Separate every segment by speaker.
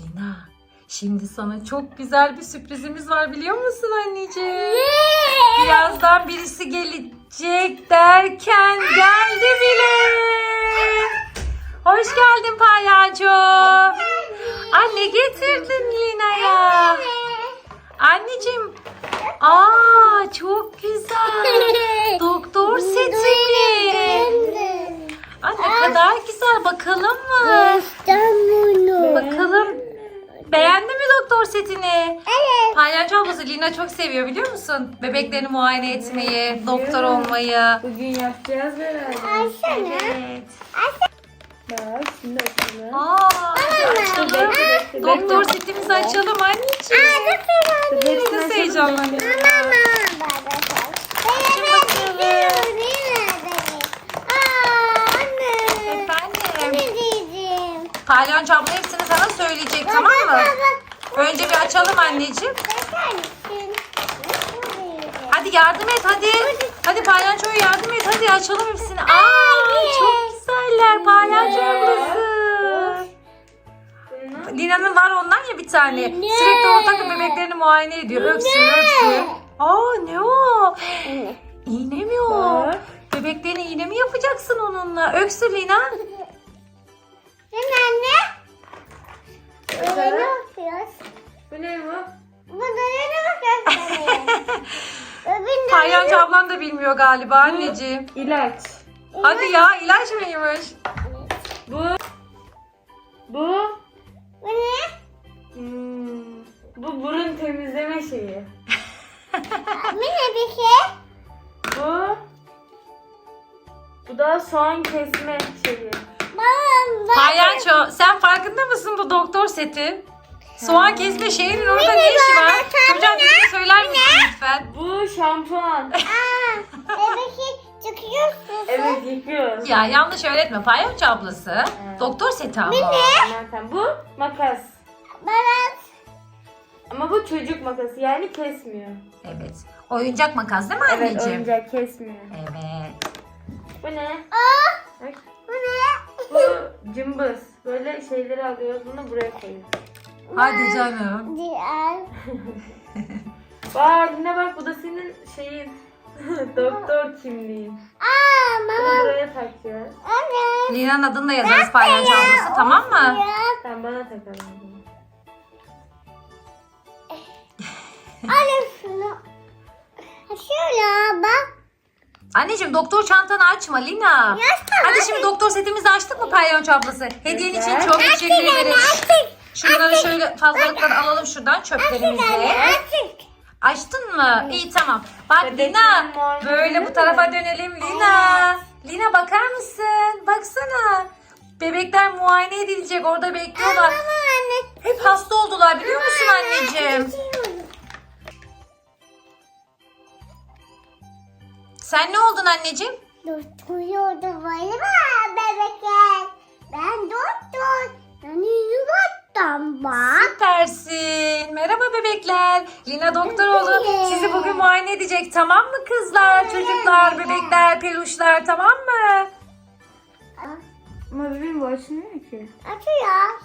Speaker 1: Lina, şimdi sana çok güzel bir sürprizimiz var biliyor musun anneciğim? Birazdan birisi gelecek derken geldi bile. Hoş geldin palyaço. Anne getirdin Lina'ya. Anneciğim. Aa çok güzel. Doktor seti mi? Aa, ne kadar güzel bakalım mı? Bakalım. Beğendin mi doktor setini?
Speaker 2: Evet.
Speaker 1: Palyaço ablası Lina çok seviyor biliyor musun? Bebeklerini muayene etmeyi, doktor olmayı.
Speaker 3: Bugün yapacağız beraber.
Speaker 2: Açsana.
Speaker 1: Evet.
Speaker 3: Bak şimdi açalım.
Speaker 1: Aa, açalım. Doktor setimizi açalım anneciğim.
Speaker 3: Hepsini
Speaker 1: Nasıl
Speaker 3: açalım.
Speaker 1: heyecanlanıyor? Efendim. Palyaço abla hepsini sana söyleyecek tamam mı? Önce bir açalım anneciğim. Hadi yardım et hadi. Hadi palyaçoya yardım et hadi açalım hepsini. Aa çok güzeller palyaço ablası. Lina'nın var ondan ya bir tane. Sürekli onu takıp bebeklerini muayene ediyor. Öksün öksün. Aa ne o? İğne mi o? Bebeklerine iğne mi yapacaksın onunla? Öksür Lina.
Speaker 3: Bu ne bu?
Speaker 1: Palyaço ablan da bilmiyor galiba anneciğim.
Speaker 3: İlaç.
Speaker 1: Hadi ya ilaç mıymış?
Speaker 3: Bu. Bu. Hmm, bu burun temizleme şeyi. Bu. Bu da soğan kesme şeyi.
Speaker 1: Palyaço sen farkında mısın bu doktor seti? Soğan kesme şeyinin orada ne işi var? Hocam bize söyler misin lütfen?
Speaker 3: Bu şampuan. Evet yıkıyoruz.
Speaker 1: Ya yanlış öğretme palyaço ablası. Doktor seti.
Speaker 3: Tamam, tamam. Bu makas. Ama bu çocuk makası yani kesmiyor.
Speaker 1: Evet. Oyuncak makas değil mi
Speaker 3: Evet
Speaker 1: anneciğim?
Speaker 3: oyuncak kesmiyor.
Speaker 1: Evet.
Speaker 3: Bu ne? Bak. Bu cımbız. Böyle şeyleri alıyoruz bunu buraya koyuyoruz.
Speaker 1: Hadi canım.
Speaker 3: Bak yine bak bu da senin şeyin. Doktor kimliğin. Bunu buraya takacağız.
Speaker 1: Lina'nın adını da yazarız palyaço ablası tamam mı?
Speaker 3: Sen bana takalım. bunu.
Speaker 2: Şöyle bak.
Speaker 1: Anneciğim doktor çantanı açma Lina. Hadi şimdi doktor setimizi açtık mı palyaço ablası? Hediyen için çok teşekkür ederiz. Şunları şöyle fazlalıkları alalım şuradan çöplerimizi. Açtın mı? İyi tamam. Bak Lina böyle bu tarafa dönelim Lina. Lina bakar mısın? Baksana. Bebekler muayene edilecek orada bekliyorlar. Hep hasta oldular biliyor musun anneciğim? Sen ne oldun anneciğim?
Speaker 2: Doktoruyordu böyle mi bebekler? Ben doktor. Ben yumurtam bak.
Speaker 1: Süpersin. Merhaba bebekler. Lina doktor oldu. Sizi bugün muayene edecek tamam mı kızlar, çocuklar, bebekler, peluşlar tamam mı?
Speaker 3: Ama bebeğim bu açılmıyor ki.
Speaker 2: Açıyor.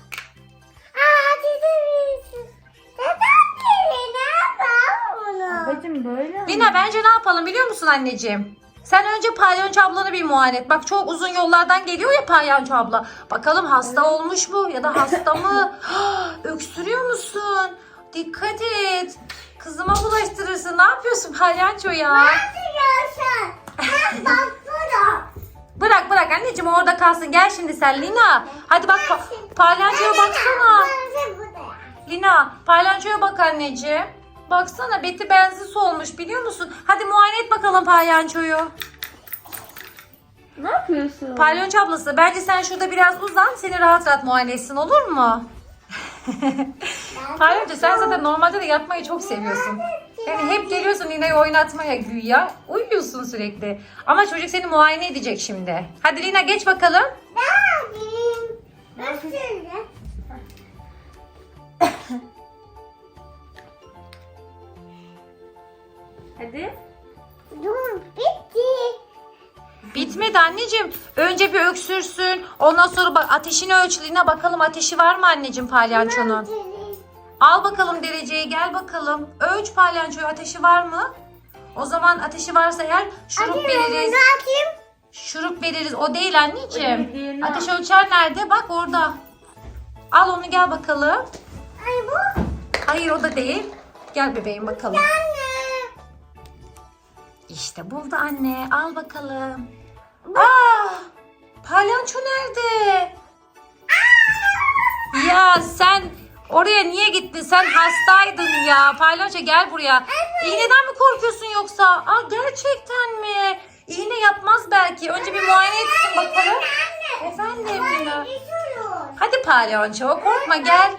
Speaker 1: Lina bence ne yapalım biliyor musun anneciğim? Sen önce palyaço ablanı bir muayene et. Bak çok uzun yollardan geliyor ya palyaço abla. Bakalım hasta olmuş mu ya da hasta mı? Öksürüyor musun? Dikkat et. Kızıma bulaştırırsın. Ne yapıyorsun palyaço ya?
Speaker 2: Açıyorsun. Ben doktorum.
Speaker 1: Bırak bırak anneciğim orada kalsın. Gel şimdi sen Lina. Hadi bak pa- palyaçoya baksana. Lina palyaçoya bak anneciğim. Baksana beti benzi solmuş biliyor musun? Hadi muayene et bakalım palyaçoyu.
Speaker 3: Ne yapıyorsun?
Speaker 1: Palyaço ablası bence sen şurada biraz uzan seni rahat rahat muayene etsin olur mu? Palyaço sen zaten normalde de yatmayı çok seviyorsun. Yani hep geliyorsun Lina'yı oynatmaya güya. Uyuyorsun sürekli. Ama çocuk seni muayene edecek şimdi. Hadi Lina geç bakalım.
Speaker 2: Ne yapayım?
Speaker 1: Bitmedi anneciğim. Önce bir öksürsün. Ondan sonra bak ateşini ölç Lina bakalım ateşi var mı anneciğim palyaçonun? Al bakalım dereceyi gel bakalım. Ölç palyaçoyu ateşi var mı? O zaman ateşi varsa eğer şurup veririz.
Speaker 2: Ne yapayım?
Speaker 1: Şurup veririz. O değil anneciğim. Ateş ölçer nerede? Bak orada. Al onu gel bakalım.
Speaker 2: Ay bu.
Speaker 1: Hayır o da değil. Gel bebeğim bakalım.
Speaker 2: Anne.
Speaker 1: İşte buldu anne. Al bakalım. Palyaço nerede? Ya sen oraya niye gittin? Sen hastaydın ya. Palyaço gel buraya. İğneden mi korkuyorsun yoksa? Aa gerçekten mi? İğne yapmaz belki. Önce bir muayene etsin bakalım. Efendim Lina. Hadi palyaço korkma gel.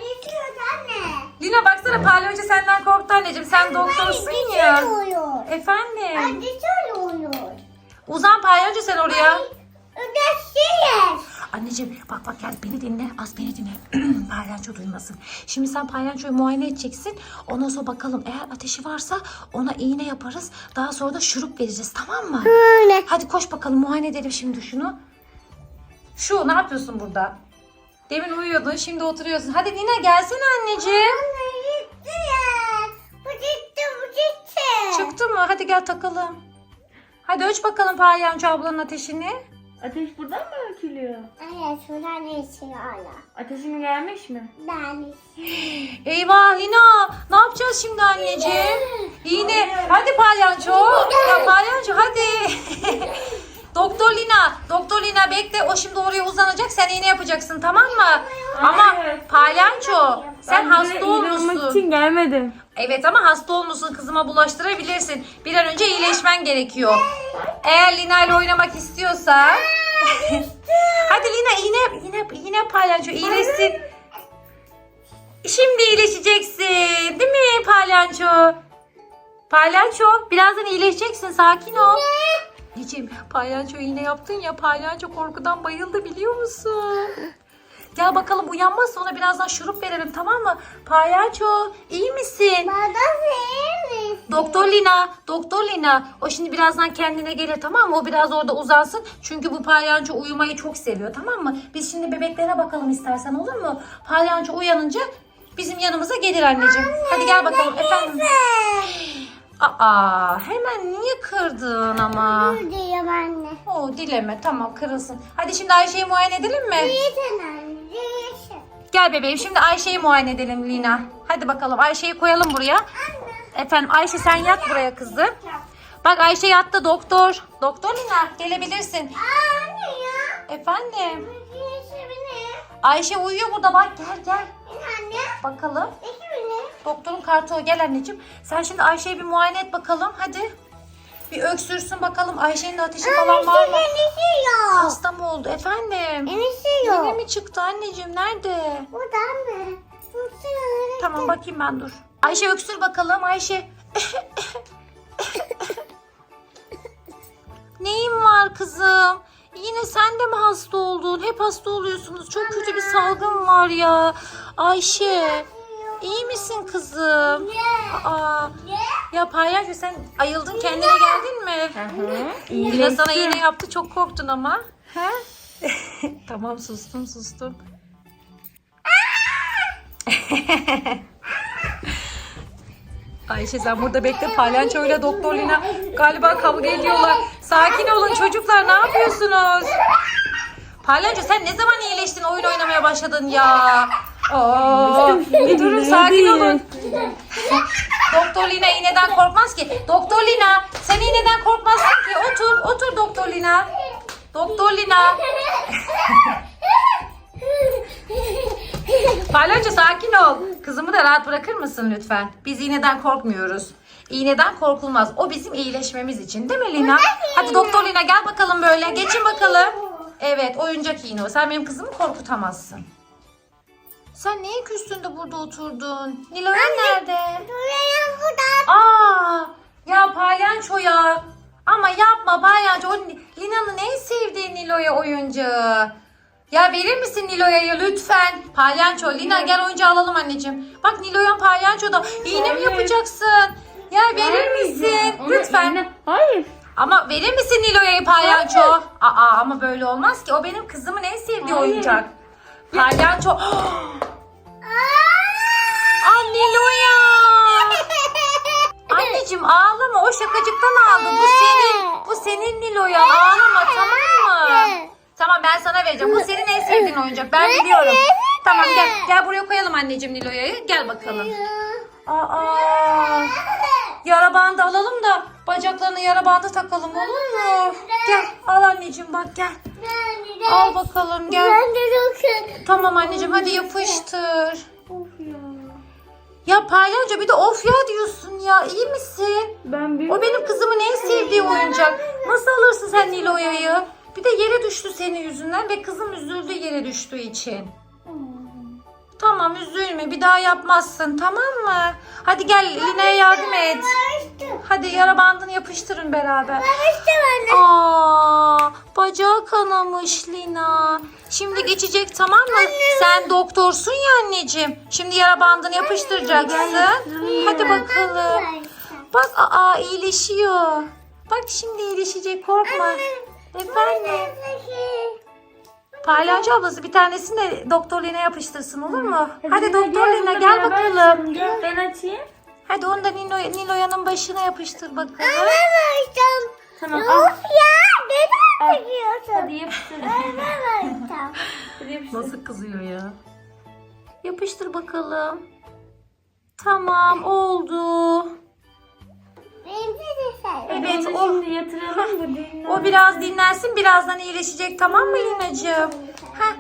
Speaker 1: Lina baksana palyaço senden korktu anneciğim. Sen doktorsun ya. Efendim. Uzan palyaço sen oraya.
Speaker 2: Ödeşiriz.
Speaker 1: Anneciğim bak bak gel beni dinle az beni dinle. palyaço duymasın. Şimdi sen palyaçoyu muayene edeceksin. Ondan sonra bakalım eğer ateşi varsa ona iğne yaparız. Daha sonra da şurup vereceğiz tamam mı?
Speaker 2: Öyle.
Speaker 1: Hadi koş bakalım muayene edelim şimdi şunu. Şu ne yapıyorsun burada? Demin uyuyordun şimdi oturuyorsun. Hadi Nina gelsene anneciğim.
Speaker 2: Anne gitti ya. Bu gitti bu gitti.
Speaker 1: Çıktı mı? Hadi gel takalım. Hadi ölç bakalım palyaço ablanın ateşini.
Speaker 3: Ateş buradan mı ölçülüyor?
Speaker 2: Evet şuradan geçiyor hala.
Speaker 3: Ateşin gelmiş mi?
Speaker 2: Ben
Speaker 1: Eyvah Lina ne yapacağız şimdi anneciğim? Yine hadi palyaço. Ya palyaço hadi. Doktor Lina, Doktor Lina bekle. O şimdi oraya uzanacak. Sen iğne yapacaksın tamam mı? Ama
Speaker 3: Evet.
Speaker 1: palyaço sen hasta
Speaker 3: iğne
Speaker 1: olmuşsun.
Speaker 3: için gelmedim.
Speaker 1: Evet ama hasta olmuşsun. Kızıma bulaştırabilirsin. Bir an önce iyileşmen gerekiyor. Eğer Lina ile oynamak istiyorsan. Hadi Lina iğne iğne iğne palyaço iyileşsin. Şimdi iyileşeceksin. Değil mi palyaço? Palyaço birazdan iyileşeceksin. Sakin ol. Anneciğim palyaço iğne yaptın ya palyaço korkudan bayıldı biliyor musun? Gel bakalım uyanmazsa ona birazdan şurup verelim tamam mı? Palyaço iyi misin?
Speaker 2: Bana verir misin?
Speaker 1: Doktor Lina, Doktor Lina. O şimdi birazdan kendine gelir tamam mı? O biraz orada uzansın. Çünkü bu palyaço uyumayı çok seviyor tamam mı? Biz şimdi bebeklere bakalım istersen olur mu? Palyaço uyanınca bizim yanımıza gelir anneciğim. Hadi gel bakalım efendim. Aa, hemen niye kırdın ama?
Speaker 2: Dur diyorum anne.
Speaker 1: Oo, dileme tamam kırılsın. Hadi şimdi Ayşe'yi muayene edelim mi?
Speaker 2: Yeter anne.
Speaker 1: Gel bebeğim şimdi Ayşe'yi muayene edelim Lina. Hadi bakalım Ayşe'yi koyalım buraya. Efendim Ayşe sen yat buraya kızım. Bak Ayşe yattı doktor. Doktor Lina gelebilirsin.
Speaker 2: Anne ya.
Speaker 1: Efendim. Ayşe uyuyor burada bak gel gel.
Speaker 2: Anne.
Speaker 1: Bakalım. Doktorun kartı o gel anneciğim. Sen şimdi Ayşe'yi bir muayene et bakalım hadi. Bir öksürsün bakalım Ayşe'nin ateşi falan var mı?
Speaker 2: Enişte yok.
Speaker 1: Hasta mı oldu efendim?
Speaker 2: Enişte
Speaker 1: Yine mi çıktı anneciğim nerede?
Speaker 2: Burada anne. Tutsana.
Speaker 1: Tamam bakayım ben dur. Ayşe öksür bakalım Ayşe. Neyin var kızım? Yine sen de mi hasta oldun? Hep hasta oluyorsunuz. Çok kötü bir salgın var ya. Ayşe. İyi misin kızım? Aa, ya palyaço sen ayıldın kendine geldin mi? Yine sana iğne yaptı çok korktun ama. He? tamam sustum sustum. Ayşe sen burada bekle palyaçoyla doktor Lina galiba kavga ediyorlar. Sakin olun çocuklar ne yapıyorsunuz? Palyaço sen ne zaman iyileştin oyun oynamaya başladın ya? Oo, bir durun sakin olun. Doktor Lina iğneden korkmaz ki. Doktor Lina sen iğneden korkmazsın ki. Otur otur Doktor Lina. Doktor Lina. Palyaço sakin ol. Kızımı da rahat bırakır mısın lütfen? Biz iğneden korkmuyoruz. İğneden korkulmaz. O bizim iyileşmemiz için değil mi Lina? Hadi doktor Lina gel bakalım böyle. Geçin bakalım. Evet oyuncak iğne o. Sen benim kızımı korkutamazsın. Sen niye küstün de burada oturdun? Nilo'ya nerede?
Speaker 2: Durayım burada.
Speaker 1: Aa, ya palyaço ya. Ama yapma palyaço. O Ni- Lina'nın en sevdiği Nilo'ya oyuncağı. Ya verir misin Nilo'ya lütfen? Palyaço. Lina gel oyuncağı alalım anneciğim. Bak Nilo'ya palyaço da. İğne mi yapacaksın? Ya verir misin?
Speaker 3: Ona
Speaker 1: Lütfen.
Speaker 3: iğne- Hayır.
Speaker 1: Ama verir misin Nilo'ya palyaço? Aa ama böyle olmaz ki. O benim kızımın en sevdiği
Speaker 3: Hayır.
Speaker 1: oyuncak. Palyaço. Anneciğim ağlama. O şakacıktan aldı. Bu senin. Bu senin Nilo'ya. Ağlama tamam mı? Tamam ben sana vereceğim. Bu senin en sevdiğin oyuncak. Ben biliyorum. Tamam gel. Gel buraya koyalım anneciğim Nilo'ya'yı. Gel bakalım. Aa. Yara bandı alalım da bacaklarına yara bandı takalım olur mu? Gel al anneciğim bak gel. Al bakalım gel. Tamam anneciğim hadi yapıştır.
Speaker 3: Ya
Speaker 1: palyaço bir de of ya diyorsun ya iyi misin?
Speaker 3: Ben bir
Speaker 1: O benim kızımın en sevdiği oyuncak. Nasıl alırsın sen Nilo'ya'yı? Bir de yere düştü senin yüzünden ve kızım üzüldü yere düştüğü için. Tamam üzülme bir daha yapmazsın tamam mı? Hadi gel Lina'ya yardım et. Hadi yara bandını yapıştırın beraber. Aa, bacağı kanamış Lina. Şimdi geçecek tamam mı? Sen doktorsun ya anneciğim. Şimdi yara bandını yapıştıracaksın. Hadi bakalım. Bak aa iyileşiyor. Bak şimdi iyileşecek korkma. Efendim. Palyaço ablası bir tanesini de doktor Lina yapıştırsın olur mu? Hadi doktor Lina
Speaker 3: bunu
Speaker 1: gel
Speaker 3: beraber
Speaker 1: bakalım.
Speaker 3: Gel ben açayım.
Speaker 1: Hadi onu da Nilo, Nilo'yanın başına yapıştır bakalım.
Speaker 3: Tamam
Speaker 2: Of
Speaker 3: al.
Speaker 2: ya neden yapıyorsun?
Speaker 3: Hadi yapıştır. Hadi yapıştır.
Speaker 1: Nasıl kızıyor ya? Yapıştır bakalım. Tamam oldu. Evet
Speaker 3: Onu
Speaker 1: o,
Speaker 3: şimdi yatıralım bu dinle.
Speaker 1: o biraz dinlensin birazdan iyileşecek tamam mı Lina'cığım? Heh,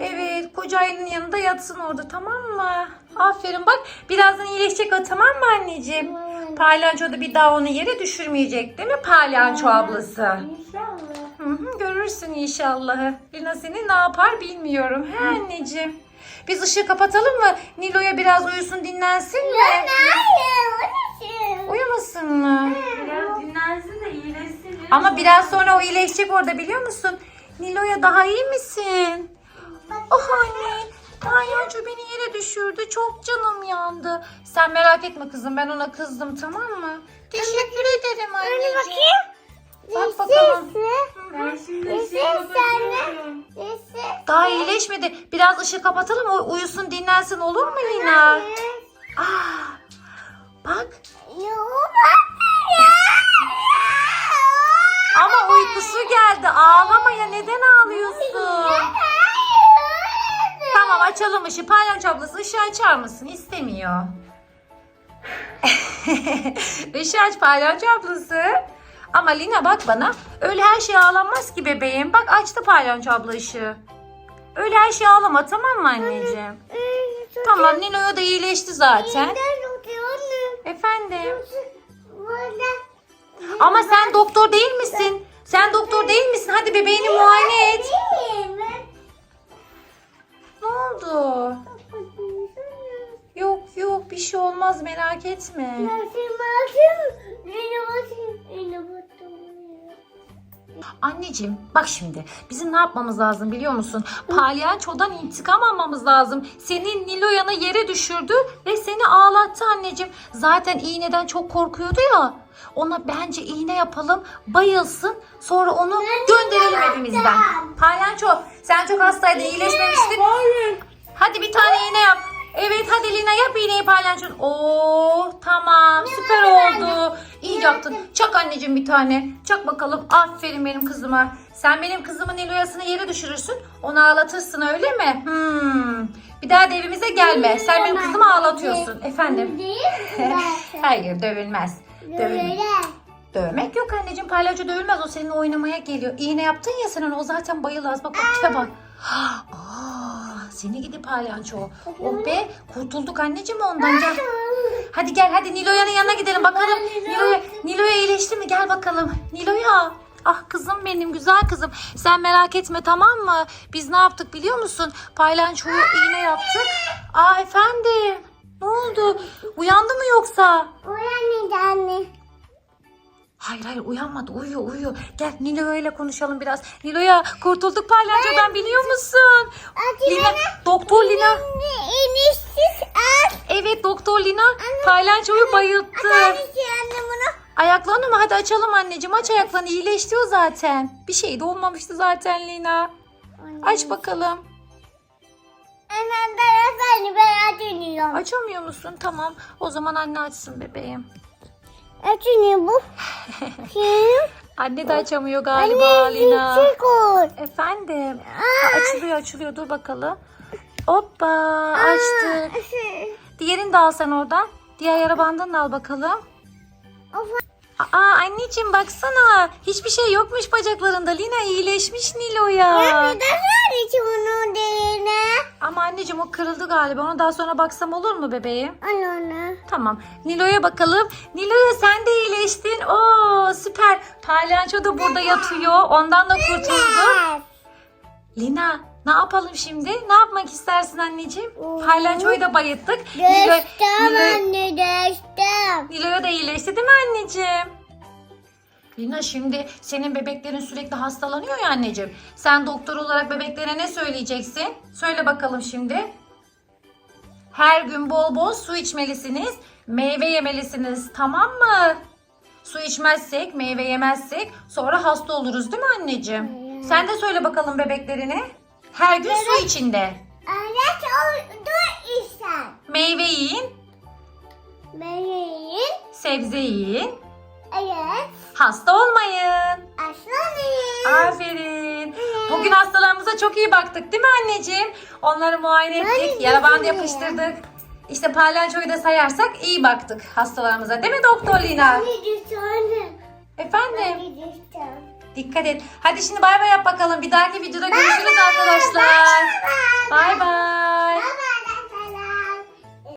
Speaker 1: evet koca ayının yanında yatsın orada tamam mı? Aferin bak birazdan iyileşecek o tamam mı anneciğim? Palyaço da bir daha onu yere düşürmeyecek değil mi palyaço ablası?
Speaker 3: İnşallah.
Speaker 1: Hı hı, görürsün inşallah. Lina seni ne yapar bilmiyorum. He anneciğim. Biz ışığı kapatalım mı? Nilo'ya biraz uyusun dinlensin mi?
Speaker 2: Hayır, onun için.
Speaker 1: Uyumasın mı?
Speaker 3: Biraz dinlensin de iyileşsin.
Speaker 1: Ama biraz sonra o iyileşecek orada biliyor musun? Nilo'ya daha iyi misin? Oh anne. Palyaço beni yere düşürdü. Çok canım yandı. Sen merak etme kızım. Ben ona kızdım tamam mı? Teşekkür ederim anneciğim. Bak bakalım. Daha iyileşmedi. Biraz ışığı kapatalım. O uyusun dinlensin olur mu Lina? Aa, bak ama uykusu geldi. Ağlama ya neden ağlıyorsun? Tamam açalım ışığı. Palyaço ablası ışığı açar mısın? İstemiyor. Işığı aç palyaço ablası. Ama Lina bak bana. Öyle her şey ağlanmaz ki bebeğim. Bak açtı palyaço abla ışığı. Öyle her şey ağlama tamam mı anneciğim? Tamam Nilo'ya da iyileşti zaten. Efendim. Ama sen doktor değil misin? Sen doktor değil misin? Hadi bebeğini muayene et. Ne oldu? Yok yok bir şey olmaz merak etme. Anneciğim bak şimdi bizim ne yapmamız lazım biliyor musun? Palyaçodan intikam almamız lazım. Senin Nilo'yanı yere düşürdü ve seni ağlattı anneciğim. Zaten iğneden çok korkuyordu ya. Ona bence iğne yapalım, bayılsın. Sonra onu gönderelim evimizden. Palyaço sen çok hastaydın, iyileşmemiştin. Hadi bir tane iğne yap. Evet hadi Lina yap iğneyi palyaço. Oo tamam süper oldu. İyi yaptın. Çak anneciğim bir tane. Çak bakalım. Aferin benim kızıma. Sen benim kızımın Nilo'yasını yere düşürürsün. Onu ağlatırsın öyle mi? Hmm. Bir daha da evimize gelme. Sen benim kızımı ağlatıyorsun. Efendim? Hayır dövülmez. Dövülmez. Dövmek yok anneciğim. Palyaço dövülmez. O seninle oynamaya geliyor. İğne yaptın ya sen ona. O zaten bayılmaz. Bak bak tipe bak. Seni gidi palyaço. Oh be kurtulduk anneciğim ondan. Gel. Hadi gel hadi Nilo'yanın yanına gidelim bakalım. Nilo'ya Nilo'ya iyileşti mi? Gel bakalım. Nilo'ya. Ah kızım benim güzel kızım. Sen merak etme tamam mı? Biz ne yaptık biliyor musun? Palyaçoya iğne yaptık. Aa efendim. Ne oldu? Uyandı mı yoksa? Hayır hayır uyanmadı uyuyor uyuyor. Gel Nilo'ya ile konuşalım biraz. Nilo'ya kurtulduk palyaçodan biliyor musun? Lina, doktor Lina. Evet doktor Lina palyaçoyu bayılttı. Ayaklarını mı? Hadi açalım anneciğim. Aç ayaklarını. İyileşti o zaten. Bir şey de olmamıştı zaten Lina. Aç bakalım.
Speaker 2: Hemen beyaz anne beyaz dönüyor.
Speaker 1: Açamıyor musun? Tamam. O zaman anne açsın bebeğim.
Speaker 2: Açınıyor bu. Kim?
Speaker 1: Anne de açamıyor galiba Lina.
Speaker 2: Küçük ol.
Speaker 1: Efendim. Ha, açılıyor açılıyor. Dur bakalım. Hoppa açtık. Diğerini de al sen oradan. Diğer yara bandını da al bakalım. Aa anneciğim baksana. Hiçbir şey yokmuş bacaklarında. Lina iyileşmiş Nilo'ya.
Speaker 2: Neden sadece onun değine?
Speaker 1: Ama anneciğim o kırıldı galiba. Ona daha sonra baksam olur mu bebeğim?
Speaker 2: Al onu.
Speaker 1: Tamam. Nilo'ya bakalım. Nilo'ya sen de iyileştin. Oo süper. Palyaço da burada yatıyor. Ondan da kurtuldu. Lina ne yapalım şimdi? Ne yapmak istersin anneciğim? Palyaçoyu da bayıttık.
Speaker 2: Geçtim anne geçtim.
Speaker 1: Nilo'ya da iyileşti değil mi anneciğim? Lina şimdi senin bebeklerin sürekli hastalanıyor ya anneciğim. Sen doktor olarak bebeklere ne söyleyeceksin? Söyle bakalım şimdi. Her gün bol bol su içmelisiniz. Meyve yemelisiniz tamam mı? Su içmezsek, meyve yemezsek sonra hasta oluruz değil mi anneciğim? Sen de söyle bakalım bebeklerine. Her gün su içinde.
Speaker 2: Anne oldu işler.
Speaker 1: Meyve yiyin,
Speaker 2: Benim.
Speaker 1: sebze yiyin,
Speaker 2: Evet.
Speaker 1: hasta olmayın.
Speaker 2: Aslanım.
Speaker 1: Aferin. Bugün hastalarımıza çok iyi baktık değil mi anneciğim? Onları muayene ettik, yara bandı yapıştırdık. İşte palyaçoyu da sayarsak iyi baktık hastalarımıza değil mi doktor Lina? Efendim? Dikkat et. Hadi şimdi bay bay yap bakalım. Bir dahaki videoda görüşürüz arkadaşlar. Bay bay.